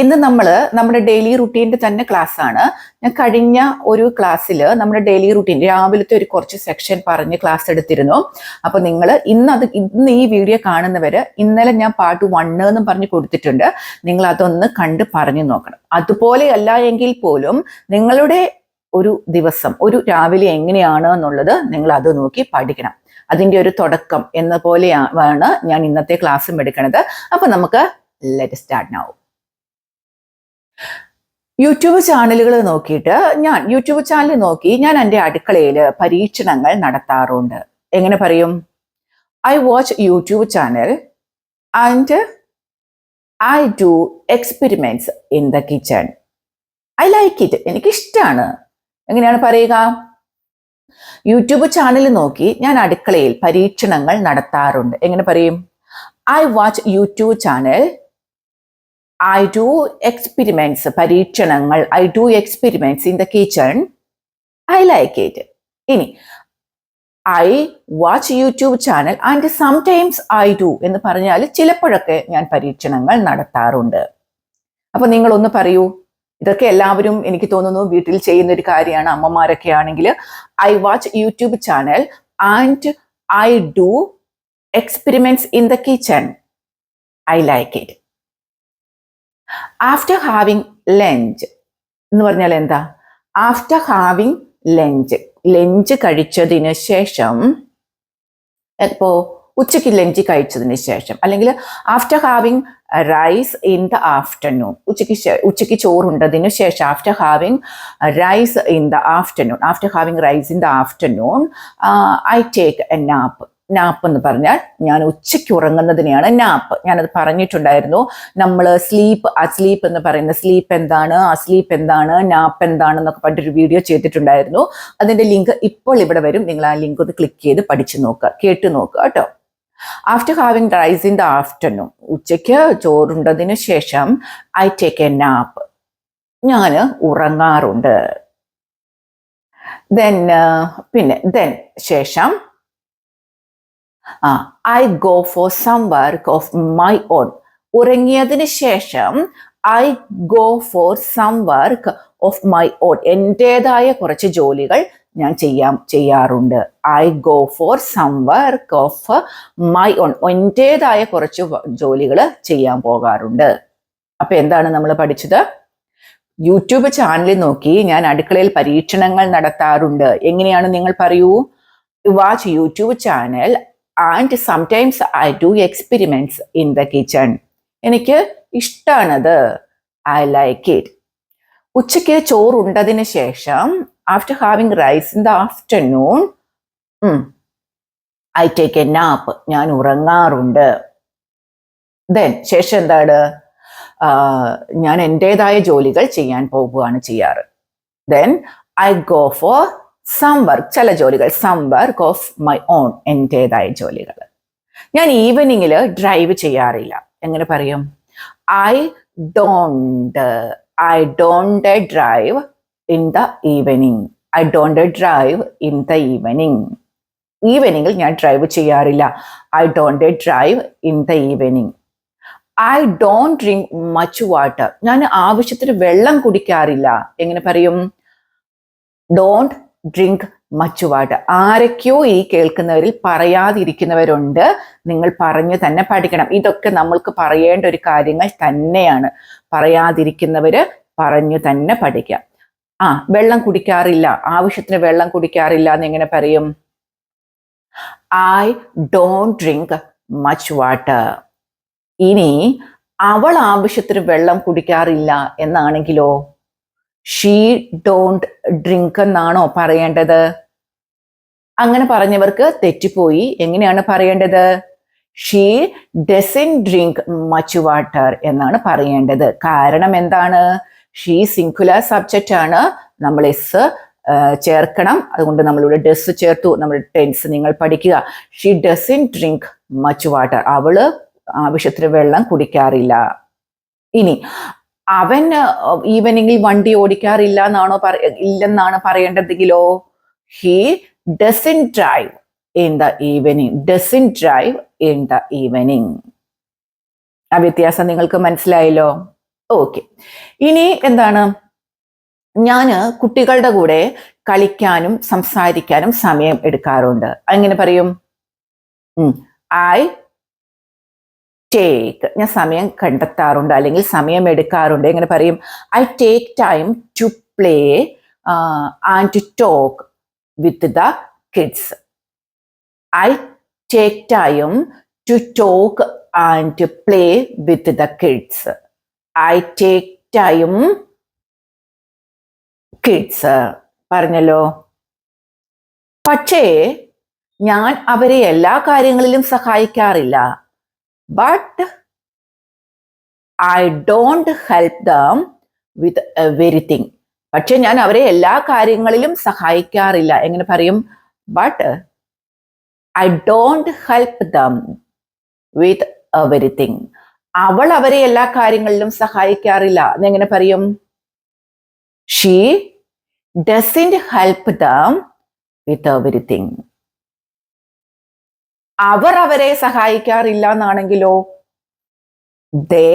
ഇന്ന് നമ്മൾ നമ്മുടെ ഡെയിലി റുട്ടീന്റെ തന്നെ ക്ലാസ് ആണ്. ഞാൻ കഴിഞ്ഞ ഒരു ക്ലാസ്സിൽ നമ്മുടെ ഡെയിലി റുട്ടീൻ രാവിലത്തെ ഒരു കുറച്ച് സെക്ഷൻ പറഞ്ഞ് ക്ലാസ് എടുത്തിരുന്നു. അപ്പോൾ നിങ്ങൾ ഇന്ന് അത് ഇന്ന് ഈ വീഡിയോ കാണുന്നവർ ഇന്നലെ ഞാൻ പാട്ട് വണ്ണ് എന്ന് പറഞ്ഞ് കൊടുത്തിട്ടുണ്ട്. നിങ്ങൾ അതൊന്ന് കണ്ട് പറഞ്ഞു നോക്കണം. അതുപോലെ അല്ല എങ്കിൽ പോലും നിങ്ങളുടെ ഒരു ദിവസം ഒരു രാവിലെ എങ്ങനെയാണ് എന്നുള്ളത് നിങ്ങൾ അത് നോക്കി പഠിക്കണം. അതിന്റെ ഒരു തുടക്കം എന്ന പോലെയാണ് ഞാൻ ഇന്നത്തെ ക്ലാസ്സും എടുക്കണത്. അപ്പോൾ നമുക്ക് ലെറ്റ് സ്റ്റാർട്ട് നൗ യൂട്യൂബ് ചാനലുകൾ നോക്കിയിട്ട് ഞാൻ യൂട്യൂബ് ചാനൽ നോക്കി ഞാൻ എന്റെ അടുക്കളയിൽ പരീക്ഷണങ്ങൾ നടത്താറുണ്ട്. എങ്ങനെ പറയും? I watch YouTube channel and I do experiments in the kitchen I like it എനിക്കിഷ്ടമാണ് എങ്ങനെയാണ് പറയുക? യൂട്യൂബ് ചാനൽ നോക്കി ഞാൻ അടുക്കളയിൽ പരീക്ഷണങ്ങൾ നടത്താറുണ്ട്. എങ്ങനെ പറയും? I watch YouTube channel I do experiments പരീക്ഷണങ്ങൾ. I do experiments in the kitchen I like it ഇനി I watch YouTube channel and sometimes I do എന്ന് പറഞ്ഞാൽ ചിലപ്പോഴൊക്കെ ഞാൻ പരീക്ഷണങ്ങൾ നടത്താറുണ്ട്. അപ്പൊ നിങ്ങൾ ഒന്ന് പറയൂ. ഇതൊക്കെ എല്ലാവരും എനിക്ക് തോന്നുന്നു വീട്ടിൽ ചെയ്യുന്ന ഒരു കാര്യമാണ്. അമ്മമാരൊക്കെ ആണെങ്കിൽ I watch YouTube channel and I do experiments in the kitchen I like it after having lunch എന്ന് പറഞ്ഞാൽ എന്താ? ആഫ്റ്റർ ഹാവിങ് ലഞ്ച് ലഞ്ച് കഴിച്ചതിന് ശേഷം ഇപ്പോ ഉച്ചയ്ക്ക് ലഞ്ച് കഴിച്ചതിന് ശേഷം അല്ലെങ്കിൽ after having rice in the afternoon ഉച്ചയ്ക്ക് ഉച്ചയ്ക്ക് ചോറുണ്ടതിനു ശേഷം after having rice in the afternoon after having rice in the afternoon I take a nap nap എന്ന് പറഞ്ഞാൽ ഞാൻ ഉച്ചയ്ക്ക് ഉറങ്ങുന്നതിനെയാണ് നാപ്പ്. ഞാനത് പറഞ്ഞിട്ടുണ്ടായിരുന്നു. നമ്മൾ സ്ലീപ്പ് ആ സ്ലീപ്പ് എന്ന് പറയുന്ന സ്ലീപ്പ് എന്താണ് ആ സ്ലീപ്പ് എന്താണ് നാപ്പ് എന്താണ് എന്നൊക്കെ പറഞ്ഞിട്ടൊരു വീഡിയോ ചെയ്തിട്ടുണ്ടായിരുന്നു. അതിന്റെ ലിങ്ക് ഇപ്പോൾ ഇവിടെ വരും. നിങ്ങൾ ആ ലിങ്ക് ഒന്ന് ക്ലിക്ക് ചെയ്ത് പഠിച്ചു നോക്കുക കേട്ട് നോക്കുക കേട്ടോ. After having rice in the afternoon ഉച്ചയ്ക്ക് ചോറുണ്ടതിന് ശേഷം ഐ ടേക്ക് എ നാപ്പ് ഞാൻ ഉറങ്ങാറുണ്ട്. ദെൻ പിന്നെ ദെൻ ശേഷം I go for some work of my own ഉറങ്ങിയതിന് ശേഷം I go for some work of my own എന്റെതായ കുറച്ച് ജോലികൾ ഞാൻ ചെയ്യാം ചെയ്യാറുണ്ട്. I go for some work of my own എന്റെതായ കുറച്ച് ജോലികൾ ചെയ്യാൻ പോകാറുണ്ട്. അപ്പൊ എന്താണ് നമ്മൾ പഠിച്ചത്? യൂട്യൂബ് ചാനലിൽ നോക്കി ഞാൻ അടുക്കളയിൽ പരീക്ഷണങ്ങൾ നടത്താറുണ്ട്. എങ്ങനെയാണ് നിങ്ങൾ പറയൂ? Watch YouTube channel and sometimes I do experiments in the kitchen എനിക്ക് ഇഷ്ടമാണത് ഐ ലൈക്ക് ഇറ്റ് ഉച്ചയ്ക്ക് ചോറുണ്ടതിന് ശേഷം after having rice in the afternoon I take a nap ഞാൻ ഉറങ്ങാറുണ്ട്. ദെൻ ശേഷം എന്താണ്? ഞാൻ എന്റെതായ ജോലികൾ ചെയ്യാൻ പോകുകയാണ് ചെയ്യാറ്. Then I go for some work ചില ജോലികൾ some work of my own എന്റെതായ ജോലികൾ. ഞാൻ ഈവനിങ്ങിൽ ഡ്രൈവ് ചെയ്യാറില്ല. എങ്ങനെ പറയും? I don't I don't drive in the evening I don't drive in the evening ഈവനിങ്ങിൽ ഞാൻ ഡ്രൈവ് ചെയ്യാറില്ല. I don't drive in the evening I don't drink much water ഞാൻ ആവശ്യത്തിന് വെള്ളം കുടിക്കാറില്ല. എങ്ങനെ പറയും? ഡോണ്ട് ഡ്രിങ്ക് മച്ച് വാട്ടർ ആരൊക്കെയോ ഈ കേൾക്കുന്നവരിൽ പറയാതിരിക്കുന്നവരുണ്ട്. നിങ്ങൾ പറഞ്ഞു തന്നെ പഠിക്കണം. ഇതൊക്കെ നമ്മൾക്ക് പറയേണ്ട ഒരു കാര്യങ്ങൾ തന്നെയാണ്. പറയാതിരിക്കുന്നവര് പറഞ്ഞു തന്നെ പഠിക്കാം. ആ വെള്ളം കുടിക്കാറില്ല. ആവശ്യത്തിന് വെള്ളം കുടിക്കാറില്ല എന്ന് എങ്ങനെ പറയും. I don't drink much water ഇനി അവൾ ആവശ്യത്തിന് വെള്ളം കുടിക്കാറില്ല എന്നാണെങ്കിലോ? ഷീ ഡോണ്ട് ഡ്രിങ്ക് എന്നാണോ പറയേണ്ടത്? അങ്ങനെ പറഞ്ഞവർക്ക് തെറ്റിപ്പോയി. എങ്ങനെയാണ് പറയേണ്ടത്? She doesn't drink much water എന്നാണ് പറയേണ്ടത്. കാരണം എന്താണ്? ഷീ സിംഗുലർ സബ്ജക്റ്റ് ആണ്. നമ്മൾ എസ് ചേർക്കണം. അതുകൊണ്ട് നമ്മളിവിടെ ഡസ് ചേർത്തു. നമ്മൾ ടെൻസ് നിങ്ങൾ പഠിക്കുക. She doesn't drink much water അവൾ ആവശ്യത്തിന് വെള്ളം കുടിക്കാറില്ല. ഇനി അവൻ ഈവനിങ്ങിൽ വണ്ടി ഓടിക്കാറില്ല എന്നാണോ പറ ഇല്ലെന്നാണ് പറയേണ്ടതെങ്കിലോ? He doesn't drive in the evening doesn't drive in the evening ആ വ്യത്യാസം നിങ്ങൾക്ക് മനസ്സിലായല്ലോ? ഓക്കെ ഇനി എന്താണ്? ഞാൻ കുട്ടികളുടെ കൂടെ കളിക്കാനും സംസാരിക്കാനും സമയം എടുക്കാറുണ്ട്. അങ്ങനെ പറയും? ഐ ടേക്ക് ഞാൻ സമയം കണ്ടെത്താറുണ്ട് അല്ലെങ്കിൽ സമയം എടുക്കാറുണ്ട് എങ്ങനെ പറയും I take time to play and to talk with the kids I take time to talk and to play with the kids I take time kids പറഞ്ഞല്ലോ? പക്ഷേ ഞാൻ അവരെ എല്ലാ കാര്യങ്ങളിലും സഹായിക്കാറില്ല. But I don't help them with everything പക്ഷെ ഞാൻ അവരെ എല്ലാ കാര്യങ്ങളിലും സഹായിക്കാറില്ല. എങ്ങനെ പറയും? But I don't help them with everything അവൾ അവരെ എല്ലാ കാര്യങ്ങളിലും സഹായിക്കാറില്ല. എന്നെങ്ങനെ പറയും? She doesn't help them with everything അവർ അവരെ സഹായിക്കാറില്ല എന്നാണെങ്കിലോ ദേ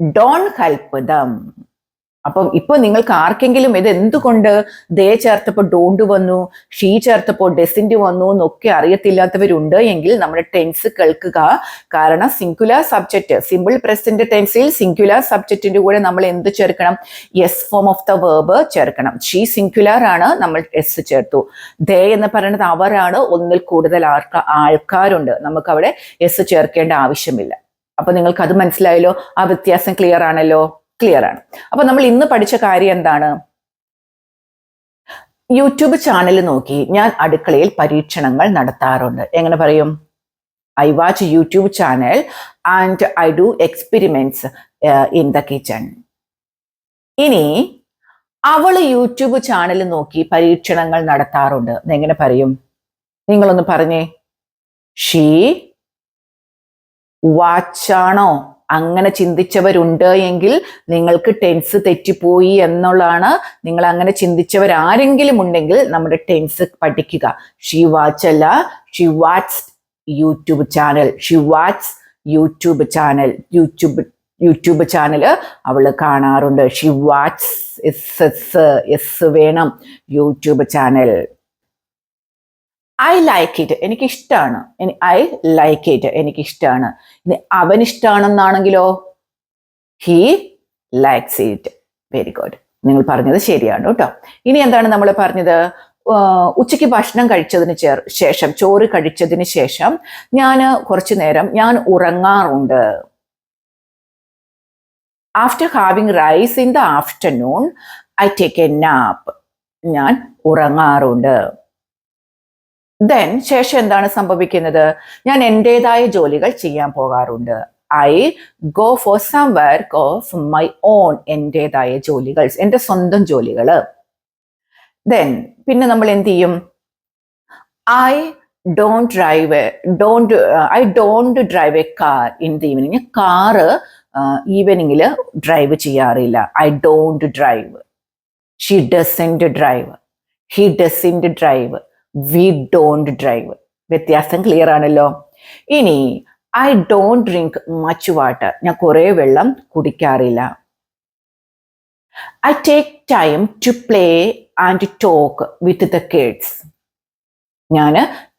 ഡോൺ ഹെൽപ്പ് ദം അപ്പം ഇപ്പൊ നിങ്ങൾക്ക് ആർക്കെങ്കിലും ഇത് എന്തുകൊണ്ട് ദേ ചേർത്തപ്പോൾ ഡോണ്ട് വന്നു ഷീ ചേർത്തപ്പോൾ ഡെസിന്റ് വന്നു എന്നൊക്കെ അറിയത്തില്ലാത്തവരുണ്ട് എങ്കിൽ നമ്മൾ ടെൻസ് കേൾക്കുക. കാരണം സിംഗുലാർ സബ്ജക്റ്റ് സിമ്പിൾ പ്രസന്റ് ടെൻസിൽ സിംഗുലാർ സബ്ജക്റ്റിന്റെ കൂടെ നമ്മൾ എന്ത് ചേർക്കണം? S form of the verb ചേർക്കണം. ഷീ സിംഗുലർ ആണ് നമ്മൾ എസ് ചേർത്തു. ദേ എന്ന് പറയുന്നത് അവരാണ് ഒന്നിൽ കൂടുതൽ ആൾക്കാർ ആൾക്കാരുണ്ട്. നമുക്ക് അവിടെ എസ് ചേർക്കേണ്ട ആവശ്യമില്ല. അപ്പൊ നിങ്ങൾക്ക് അത് മനസ്സിലായല്ലോ? ആ വ്യത്യാസം ക്ലിയർ ആണല്ലോ? ക്ലിയർ ആണ്. അപ്പൊ നമ്മൾ ഇന്ന് പഠിച്ച കാര്യം എന്താണ്? യൂട്യൂബ് ചാനൽ നോക്കി ഞാൻ അടുക്കളയിൽ പരീക്ഷണങ്ങൾ നടത്താറുണ്ട്. എങ്ങനെ പറയും? I watch YouTube channel and I do experiments in the kitchen ഇനി അവൾ യൂട്യൂബ് ചാനൽ നോക്കി പരീക്ഷണങ്ങൾ നടത്താറുണ്ട്. എങ്ങനെ പറയും? നിങ്ങളൊന്ന് പറഞ്ഞേ. ഷീ വാച്ചാണോ അങ്ങനെ ചിന്തിച്ചവരുണ്ട് എങ്കിൽ നിങ്ങൾക്ക് ടെൻസ് തെറ്റിപ്പോയി എന്നുള്ളതാണ്. നിങ്ങൾ അങ്ങനെ ചിന്തിച്ചവരാരെങ്കിലും ഉണ്ടെങ്കിൽ നമ്മുടെ ടെൻസ് പഠിക്കുക. ഷി വാച്ച് അല്ല she watch YouTube channel she watch YouTube channel YouTube YouTube channel അവൾ കാണാറുണ്ട്. She watch S S S വേണം. YouTube channel I like it എനിക്ക് ഇഷ്ടമാണ് ഐ ലൈക്ക് ഇറ്റ് എനിക്ക് ഇഷ്ടമാണ് ഇനി അവൻ ഇഷ്ടമാണെന്നാണെങ്കിലോ he likes it very good നിങ്ങൾ പറഞ്ഞത് ശരിയാണ് കേട്ടോ. ഇനി എന്താണ് നമ്മൾ പറഞ്ഞത്? ഉച്ചയ്ക്ക് ഭക്ഷണം കഴിച്ചതിന് ശേഷം ചോറ് കഴിച്ചതിന് ശേഷം ഞാൻ കുറച്ചു നേരം ഞാൻ ഉറങ്ങാറുണ്ട്. After having rice in the afternoon I take a nap ഞാൻ ഉറങ്ങാറുണ്ട്. ദെൻ ശേഷം എന്താണ് സംഭവിക്കുന്നത്? ഞാൻ എന്റെതായ ജോലികൾ ചെയ്യാൻ പോകാറുണ്ട്. I go for some work of my own എന്റെതായ ജോലികൾ എന്റെ സ്വന്തം ജോലികൾ. ദെൻ പിന്നെ നമ്മൾ എന്ത് ചെയ്യും? I don't drive don't I don't drive a car in the evening car ഈവനിങ്ങിൽ drive ചെയ്യാറില്ല. I don't drive she doesn't drive he doesn't drive we don't drive വ്യത്യാസം ക്ലിയർ ആണല്ലോ. ഇനി I don't drink much water ഞാൻ കുറേ വെള്ളം കുടിക്കാറില്ല. I take time to play and talk with the kids ഞാൻ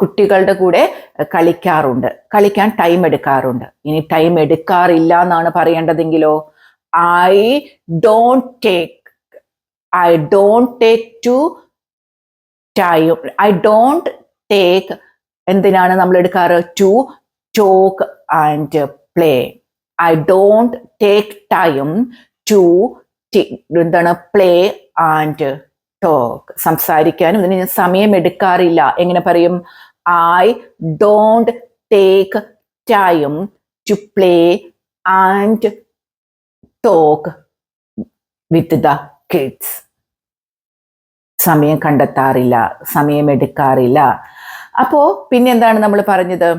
കുട്ടികളുടെ കൂടെ കളിക്കാറുണ്ട്. കളിക്കാൻ ടൈം എടുക്കാറുണ്ട്. ഇനി ടൈം എടുക്കാറില്ല എന്നാണ് പറയേണ്ടതെങ്കിലോ? I don't take I don't take to time I don't take എന്തിനാണ് നമ്മൾ എടുക്കാറ്? To talk and play I don't take time to എന്താണ്? പ്ലേ ആൻഡ് ടോക്ക് സംസാരിക്കാനും ഇതിന് ഞാൻ സമയം എടുക്കാറില്ല. എങ്ങനെ പറയും? I don't take time to play and talk with the kids സമയം കണ്ടെത്താറില്ല സമയം എടുക്കാറില്ല. അപ്പോ പിന്നെ എന്താണ് നമ്മൾ പറഞ്ഞത്?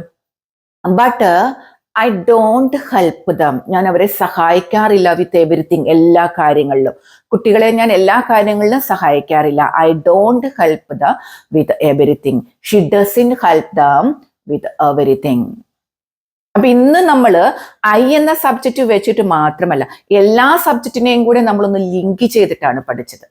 But I don't help them ഞാൻ അവരെ സഹായിക്കാറില്ല വിത്ത് എവറിത്തിങ് എല്ലാ കാര്യങ്ങളിലും. കുട്ടികളെ ഞാൻ എല്ലാ കാര്യങ്ങളിലും സഹായിക്കാറില്ല. I don't help the with everything she doesn't help them with everything അപ്പൊ ഇന്ന് നമ്മൾ ഐ എന്ന സബ്ജക്റ്റ് വെച്ചിട്ട് മാത്രമല്ല എല്ലാ സബ്ജക്റ്റിനെയും കൂടെ നമ്മളൊന്ന് ലിങ്ക് ചെയ്തിട്ടാണ് പഠിച്ചത്.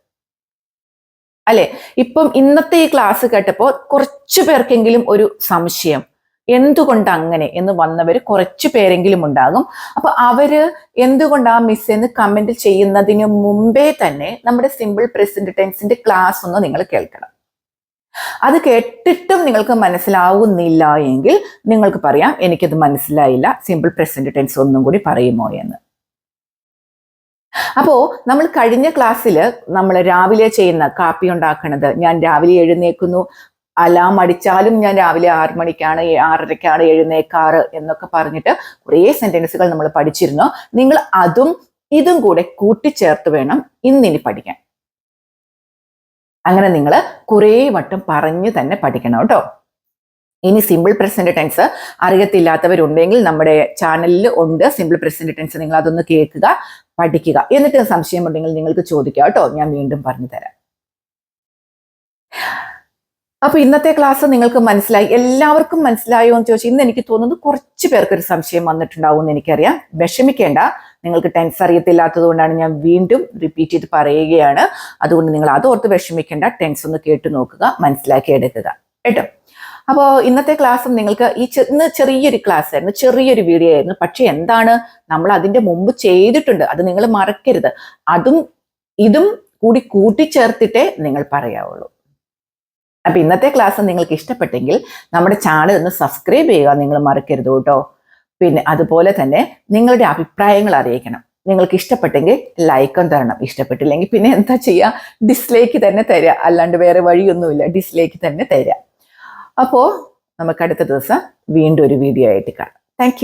അല്ലെ? ഇപ്പം ഇന്നത്തെ ഈ ക്ലാസ് കേട്ടപ്പോൾ കുറച്ചു പേർക്കെങ്കിലും ഒരു സംശയം. എന്തുകൊണ്ട് അങ്ങനെ എന്ന് വന്നവർ കുറച്ചു പേരെങ്കിലും ഉണ്ടാകും. അപ്പൊ അവർ എന്തുകൊണ്ട് ആ മിസ് എന്ന് കമന്റ് ചെയ്യുന്നതിന് മുമ്പേ തന്നെ നമ്മുടെ സിമ്പിൾ പ്രസന്റ് ടെൻസിന്റെ ക്ലാസ് ഒന്ന് നിങ്ങൾ കേൾക്കണം. അത് കേട്ടിട്ടും നിങ്ങൾക്ക് മനസ്സിലാവുന്നില്ല എങ്കിൽ നിങ്ങൾക്ക് പറയാം എനിക്കത് മനസ്സിലായില്ല സിമ്പിൾ പ്രസന്റ് ടെൻസ് ഒന്നും കൂടി പറയുമോ എന്ന്. അപ്പോ നമ്മൾ കഴിഞ്ഞ ക്ലാസ്സിൽ നമ്മൾ രാവിലെ ചെയ്യുന്ന കാപ്പി ഉണ്ടാക്കണത്. ഞാൻ രാവിലെ എഴുന്നേക്കുന്നു. അലാം അടിച്ചാലും ഞാൻ രാവിലെ ആറ് മണിക്കാണ് ആറരയ്ക്കാണ് എഴുന്നേക്കാറ് എന്നൊക്കെ പറഞ്ഞിട്ട് കുറേ സെന്റൻസുകൾ നമ്മൾ പഠിച്ചിരുന്നു. നിങ്ങൾ അതും ഇതും കൂടെ കൂട്ടിച്ചേർത്ത് വേണം ഇന്നിനി പഠിക്കാൻ. അങ്ങനെ നിങ്ങൾ കുറേ വട്ടം പറഞ്ഞു തന്നെ പഠിക്കണം കേട്ടോ. ഇനി സിമ്പിൾ പ്രസന്റ് ടെൻസ് അറിയത്തില്ലാത്തവരുണ്ടെങ്കിൽ നമ്മുടെ ചാനലിൽ ഉണ്ട് സിമ്പിൾ പ്രസന്റ് ടെൻസ് നിങ്ങൾ അതൊന്ന് കേൾക്കുക പഠിക്കുക. എന്നിട്ട് സംശയമുണ്ടെങ്കിൽ നിങ്ങൾക്ക് ചോദിക്കുക കേട്ടോ. ഞാൻ വീണ്ടും പറഞ്ഞു തരാം. അപ്പൊ ഇന്നത്തെ ക്ലാസ് നിങ്ങൾക്ക് മനസ്സിലായി. എല്ലാവർക്കും മനസ്സിലായോ എന്ന് ചോദിച്ചാൽ ഇന്ന് എനിക്ക് തോന്നുന്നത് കുറച്ച് പേർക്ക് ഒരു സംശയം വന്നിട്ടുണ്ടാവും എന്ന് എനിക്കറിയാം. വിഷമിക്കേണ്ട. നിങ്ങൾക്ക് ടെൻസ് അറിയത്തില്ലാത്തത് കൊണ്ടാണ് ഞാൻ വീണ്ടും റിപ്പീറ്റ് ചെയ്ത് പറയുകയാണ്. അതുകൊണ്ട് നിങ്ങൾ അതോർത്ത് വിഷമിക്കേണ്ട. ടെൻസ് ഒന്ന് കേട്ടു നോക്കുക മനസ്സിലാക്കി എടുക്കുക. കേട്ടോ? അപ്പോൾ ഇന്നത്തെ ക്ലാസ്സും നിങ്ങൾക്ക് ഈ ഇന്ന് ചെറിയൊരു ക്ലാസ് ആയിരുന്നു ചെറിയൊരു വീഡിയോ ആയിരുന്നു. പക്ഷെ എന്താണ്? നമ്മൾ അതിന്റെ മുമ്പ് ചെയ്തിട്ടുണ്ട്. അത് നിങ്ങൾ മറക്കരുത്. അതും ഇതും കൂടി കൂട്ടിച്ചേർത്തിട്ടേ നിങ്ങൾ പറയാവുള്ളൂ. അപ്പൊ ഇന്നത്തെ ക്ലാസ് നിങ്ങൾക്ക് ഇഷ്ടപ്പെട്ടെങ്കിൽ നമ്മുടെ ചാനൽ ഒന്ന് സബ്സ്ക്രൈബ് ചെയ്യുക. നിങ്ങൾ മറക്കരുത് കേട്ടോ. പിന്നെ അതുപോലെ തന്നെ നിങ്ങളുടെ അഭിപ്രായങ്ങൾ അറിയിക്കണം. നിങ്ങൾക്ക് ഇഷ്ടപ്പെട്ടെങ്കിൽ ലൈക്കും തരണം. ഇഷ്ടപ്പെട്ടില്ലെങ്കിൽ പിന്നെ എന്താ ചെയ്യുക ഡിസ്ലൈക്ക് തന്നെ തരിക അല്ലാണ്ട് വേറെ വഴിയൊന്നുമില്ല. ഡിസ്ലൈക്ക് തന്നെ തരിക അപ്പോൾ നമുക്ക് അടുത്ത ദിവസം വീണ്ടും ഒരു വീഡിയോ ആയിട്ട് കാണാം. താങ്ക്